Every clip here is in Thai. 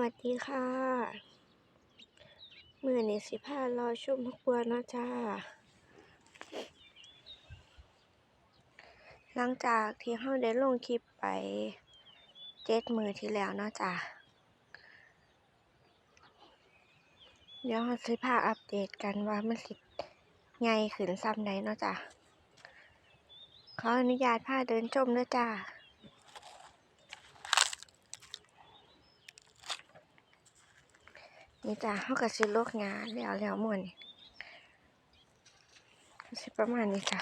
วัสดีค่ะมือนี้สิพารอชมพักบัวนะจ้า หลังจากที่เราได้ลงคลิปไปเจ็ดมือที่แล้วนะจ้าเดี๋ยวเราสิพาอัปเดตกันว่ามันสิใหญ่ขึ้นส่ำใดเนาะจ้าขออนุญาตพาเดินชมเด้อจ้า นี่จ้ะเขาก็สิโลกงานแล้วแล้วหมดนี่ก็สิประมาณนี้จ้ะ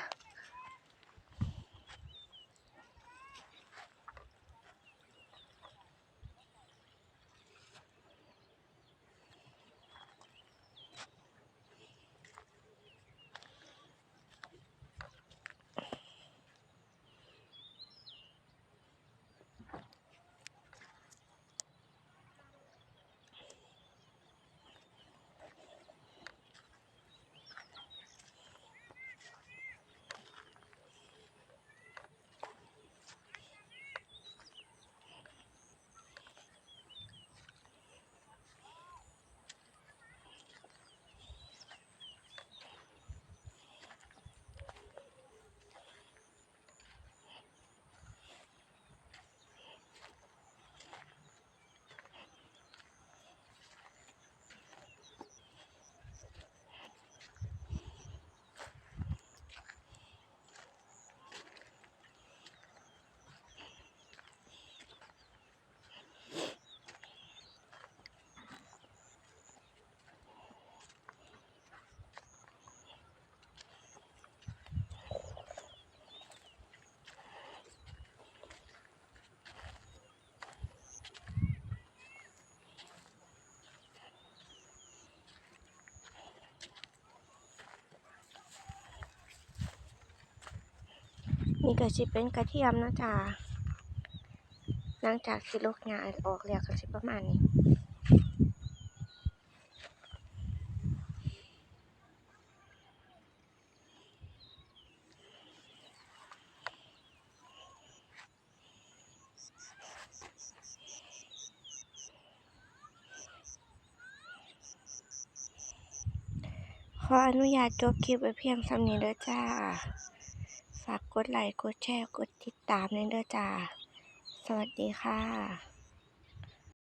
นี่ก็สิเป็นกระเทียมนะจ้ะหลังจากสิโลกงานออกแล้วก็สิประมาณนี้ขออนุญาตจบคลิปไว้เพียงสำนี้เด้อจ้าากกดไลค์ กดแชร์ กดติดตามในเด้อจ้า สวัสดีค่ะ